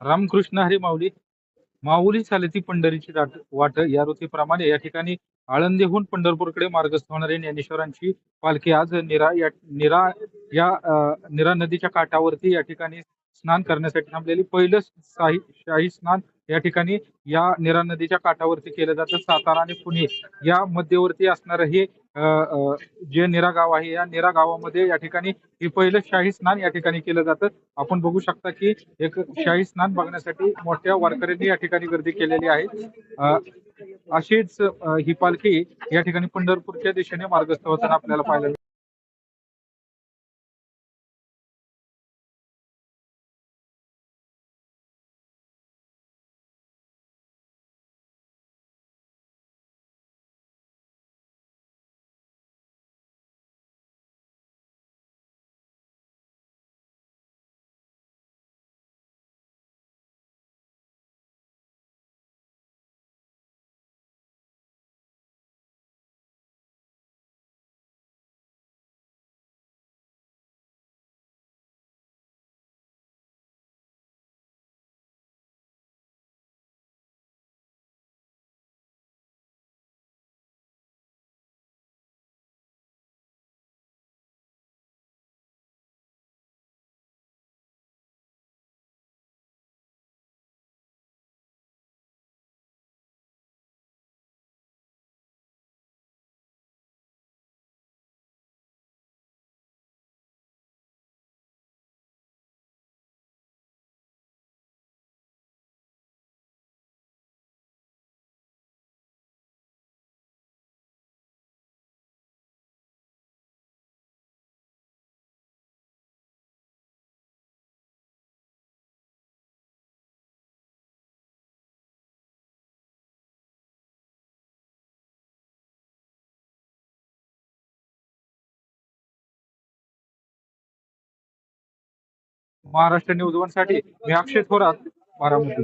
रामकृष्ण हरी माऊली. माऊली चालती पंढरीची दाट वाट या ऋतीप्रमाणे या ठिकाणी आळंदीहून पंढरपूरकडे मार्गस्थ होणारे ज्ञानेश्वरांची पालखी आज निरा या निरा या निरा नदीच्या काठावरती या ठिकाणी स्नान करण्यासाठी थांबलेली. पहिलं शाही शाही स्नान या ठिकाणी या निरा नदीच्या काठावरती केलं जातं. सातारा आणि पुणे या मध्यवर्ती असणारं हे जे निरा गाव आहे या निरा गावामध्ये या ठिकाणी हे पहिलं शाही स्नान या ठिकाणी केलं जातं. आपण बघू शकता की एक शाही स्नान बघण्यासाठी मोठ्या वारकऱ्यांनी या ठिकाणी गर्दी केलेली आहे. अशीच ही पालखी या ठिकाणी पंढरपूरच्या दिशेने मार्गस्थ होताना आपल्याला पाहायला महाराष्ट्र न्यूज वनसाठी मी अक्षय थोरात बारामती.